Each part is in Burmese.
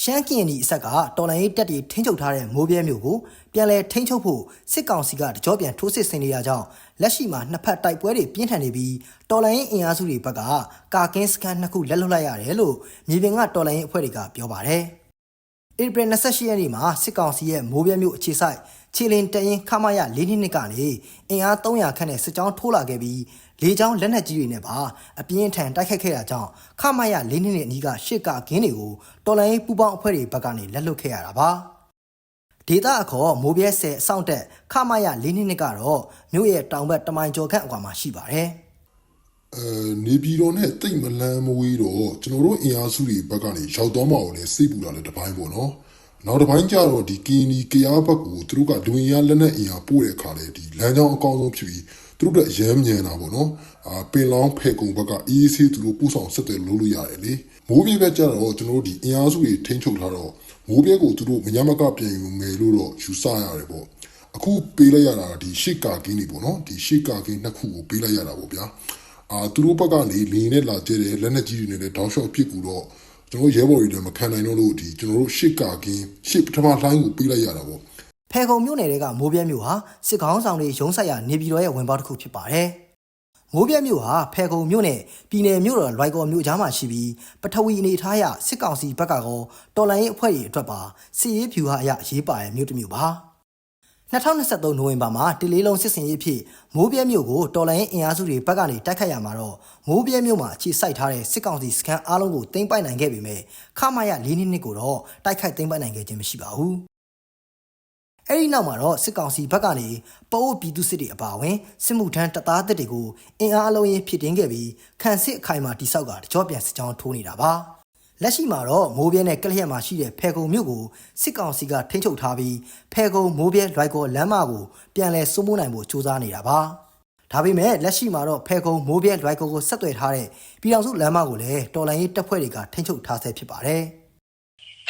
ရှမ်းကင်ဒီအဆက်ကတော်လိုင်းရေးတက်တီထိန်းချုပ်ထားတဲ့မိုးပြဲမျိုးကိုပြန်လည်ထိန်းချုပ်ဖို့စစ်ကောင်စီကတကြောပြန်ထိုးစစ်ဆင်နေတာကြောင့်လက်ရှိမှာနှစ်ဖက်တိုက်ပွဲတွေပြင်းထန်နေပြီးတော်လိုင်းရေးအင်အားစုတွေဘက်ကကာကင်းစကန်နှစ်ခုလက်လွတ်လိုက်ရတယ်လို့မြေပြင်ကတော်လိုင်းရေးအဖွဲ့တွေကပြောပါတယ်။ဧပြီ28ရက်နေ့မှာစစ်ကောင်စီရဲ့မိုးပြဲမြို့အခြေဆိုင်ခြေလင်တရင်ခမရ၄နှစ်နှစ်ကနေအင်အား300ခန့်နဲ့စစ်ကြောင်းထိုးလာခဲ့ပြီး လေကြောင်းလက်နက်ကြီးတွေနဲ့ပါအပြင်းအထန်တိုက်ခတ်ခဲ့တာကြောင့်ခမရ၄နှစ်နှစ်အနီးကရှစ်ကကင်းတွေကိုတော်လိုင်းပူပေါင်းအဖွဲ့တွေဘက်ကနေလက်လွတ်ခဲ့ရတာပါဒေတာအခေါ်မိုးပြဲဆယ်အဆောင်တက်ခမရ၄နှစ်နှစ်ကတော့မြို့ရဲ့တောင်ဘက်တမိုင်ကျော်ခန့်အကွာမှာရှိပါတယ်အဲနေပြည်တော်နဲ့တိတ်မလန်းမဝေးတော့ကျွန်တော်တို့အင်အားစုတွေဘက်ကနေရောက်သွားမှအောင်လဲစိတ်ပူတာလည်းတစ်ပိုင်းပေါ့နော်နောက်တစ်ပိုင်းကျတော့ဒီကင်းဒီကရားဘက်ကိုသူတို့ကလူဝင်ရလက်နဲ့အင်အားပို့တဲ့အခါလေဒီလမ်းကြောင်းအကောင်းဆုံးဖြစ်ပြီး သူတို့ကအရမ်းမြန်တာပေါ့နော်အာပင်လောင်းဖဲကုံဘက်ကအေးဆေးသူတို့ပို့ဆောင်ဆက်တယ်လို့လို့ရတယ်လေမိုးပြေဘက်ကျတော့ကျွန်တော်တို့ဒီအင်အားစုတွေထိန်းချုပ်ထားတော့မိုးပြေကိုသူတို့မညမကပြင်ယူမယ်လို့တော့ယူဆရတယ်ပေါ့အခုပေးလိုက်ရတာဒီရှစ်ကာကင်းတွေပေါ့နော်ဒီရှစ်ကာကင်းနှစ်ခုကိုပေးလိုက်ရတာပေါ့ဗျာအာသူတို့ဘက်ကနေလင်းနဲ့လာကျဲတယ်လက်နက်ကြီးတွေနဲ့လည်းတောင်းလျှောက်ပစ်ကူတော့ကျွန်တော်ရဲဘော်တွေလည်းမခံနိုင်တော့လို့ဒီကျွန်တော်တို့ရှစ်ကာကင်းရှစ်ပထမလှိုင်းကိုပေးလိုက်ရတာပေါ့ ဖဲခုံမြို့နယ်တွေကမိုးပြဲမြို့ဟာစစ်ကောင်းဆောင်တွေရုံးဆက်ရနေပြည်တော်ရဲ့ဝင်ပေါက်တစ်ခုဖြစ်ပါတယ်။မိုးပြဲမြို့ဟာဖဲခုံမြို့နယ်ပြည်နယ်မြို့တော်လွိုက်ကော်မြို့ကြားမှာရှိပြီးပထဝီအနေထားအရစစ်ကောင်စီဘက်ကကောတော်လိုင်းရေးအဖွဲ့တွေအတွက်ပါစစ်ရေးဖြူဟာအရရေးပါတဲ့မြို့တစ်မြို့ပါ။2023နိုဝင်ဘာမှာတလေးလုံးစစ်စင်ရေးဖြစ်မိုးပြဲမြို့ကိုတော်လိုင်းအင်အားစုတွေဘက်ကနေတိုက်ခတ်ရမှာတော့မိုးပြဲမြို့မှာအခြေစိုက်ထားတဲ့စစ်ကောင်စီစခန်းအားလုံးကိုတင်ပိုက်နိုင်ခဲ့ပေမဲ့ခမာရ၄နှစ်နှစ်ကိုတော့တိုက်ခိုက်တင်ပိုက်နိုင်ခဲ့ခြင်းမရှိပါဘူး။ အဲ့ဒီနောက်မှာတော့စစ်ကောင်စီဘက်ကနေပအိုးပြည်သူစစ်တွေအပါအဝင်စစ်မှုထမ်းတပ်သားတပ်တွေကိုအင်အားအလုံးရင်ဖြစ်တင်းခဲ့ပြီးခန့်စစ်အခိုင်အမာတိစောက်ကတကြောပြန်စစ်ကြောင်းထိုးနေတာပါလက်ရှိမှာတော့မိုးပြဲနဲ့ကလျက်မှာရှိတဲ့ဖဲကုံမြို့ကိုစစ်ကောင်စီကထိန်းချုပ်ထားပြီးဖဲကုံမိုးပြဲလွိုက်ကောလမ်းမကိုပြန်လည်စိုးမိုးနိုင်ဖို့ကြိုးစားနေတာပါဒါပေမဲ့လက်ရှိမှာတော့ဖဲကုံမိုးပြဲလွိုက်ကောကိုဆက်သွယ်ထားတဲ့ပြည်တော်စုလမ်းမကိုလည်းတော်လိုင်းရေးတပ်ဖွဲ့တွေကထိန်းချုပ်ထားဆဲဖြစ်ပါတယ်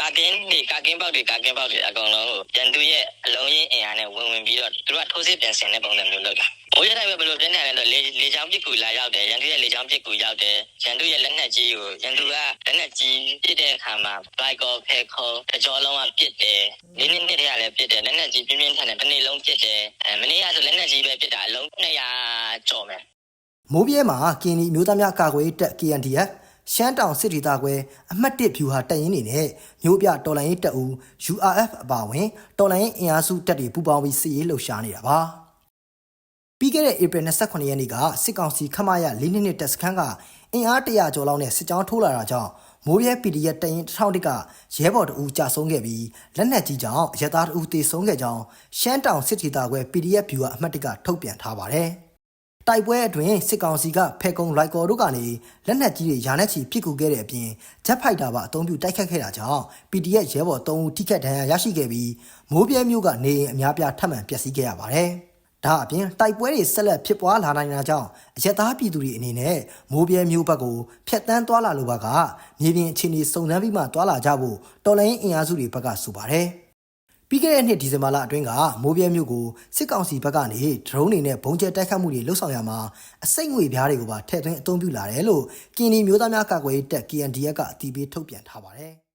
ကာကင်းတွေကာကင်းပေါက်တွေကာကင်းပေါက်တွေအကုန်လုံးကိုရန်သူရဲ့အလုံးရင်းအင်အားနဲ့ဝင်ဝင်ပြီးတော့သူတို့ကထိုးစစ်ပြန်ဆင်တဲ့ပုံစံမျိုးလုပ်တာ။ဘိုးရတိုင်းပဲဘယ်လိုပြင်းနေလဲတော့လေလေချောင်းပစ်ကူလာရောက်တယ်ရန်သူရဲ့လေချောင်းပစ်ကူရောက်တယ်ရန်သူရဲ့လက်နက်ကြီးကိုရန်သူကလက်နက်ကြီးပစ်တဲ့အခါမှာဘိုက်ကောဖဲခေါ်တကြောလုံးကပစ်တယ်။ဒီနေ့နေ့တည်းကလည်းပစ်တယ်လက်နက်ကြီးပြင်းပြင်းထန်ထန်တစ်နေ့လုံးပစ်တယ်အဲမနေ့ကဆိုလက်နက်ကြီးပဲပစ်တာအလုံး200ကျော်မယ်မိုးပြဲမှာကင်းဒီမျိုးသားများကာကွယ်ရေးတပ် KNDF ရှမ်းတောင်စစ်ဒေသခွဲအမှတ်1ဖြူဟာတပ်ရင်းနေနဲ့မျိုးပြတော်လိုင်းရေးတပ်ဦး URF အပါအဝင်တော်လိုင်းရေးအင်အားစုတပ်တွေပူးပေါင်းပြီးစစ်ရေးလှုပ်ရှားနေတာပါပြီးခဲ့တဲ့ဧပြီ28ရက်နေ့ကစစ်ကောင်စီခမရ၄နှစ်နှစ်တပ်စခန်းကအင်အား100ကျော်လောက်နဲ့စစ်ကြောင်းထိုးလာတာကြောင့်မိုးပြဲ PDF တရင်1000တကရဲဘော်တအူကြာဆုံးခဲ့ပြီးလက်နက်ကြီးကြောင့်ရဲသားတအူတေဆုံးခဲ့ကြောင်းရှမ်းတောင်စစ်ဒေသခွဲ PDF ဗျူဟာအမှတ်တကထုတ်ပြန်ထားပါတယ်။ တိုက်ပွဲအတွင်းစစ်ကောင်စီကဖဲကုံလိုက်ကော်တို့ကနေလက်နက်ကြီးတွေယာနဲ့ချီပစ်ကူခဲ့တဲ့အပြင်ဂျက်ဖိုက်တာပါအသုံးပြုတိုက်ခတ်ခဲ့တာကြောင့် PDF ရဲဘော်3ဦးထိခိုက်ဒဏ်ရာရရှိခဲ့ပြီးမိုးပြဲမျိုးကနေအိမ်အများပြားထပ်မံပျက်စီးခဲ့ရပါတယ်။ဒါအပြင်တိုက်ပွဲတွေဆက်လက်ဖြစ်ပွားလာနိုင်တာကြောင့်အရက်သားပြည်သူတွေအနေနဲ့မိုးပြဲမျိုးဘက်ကိုဖျက်တမ်းသွားလာလိုပါကမြေပြင်အခြေအနေစုံစမ်းပြီးမှသွားလာကြဖို့တော်လိုင်းအင်အားစုတွေဘက်ကဆိုပါတယ်။ ပြီးခဲ့တဲ့နှစ်ဒီဇင်ဘာလအတွင်းကမိုးပြဲမြို့ကိုစစ်ကောင်စီဘက်ကနေဒရုန်းတွေနဲ့ဘုံကျဲတိုက်ခတ်မှုတွေလှုပ်ဆောင်ရမှာအစိတ်ငွေပြားတွေကိုပါထည့်သွင်းအသုံးပြုလာတယ်လို့ကင်နီမျိုးသားများကာကွယ်ရေးတပ် KNDF ကအတည်ပြုထုတ်ပြန်ထားပါတယ်။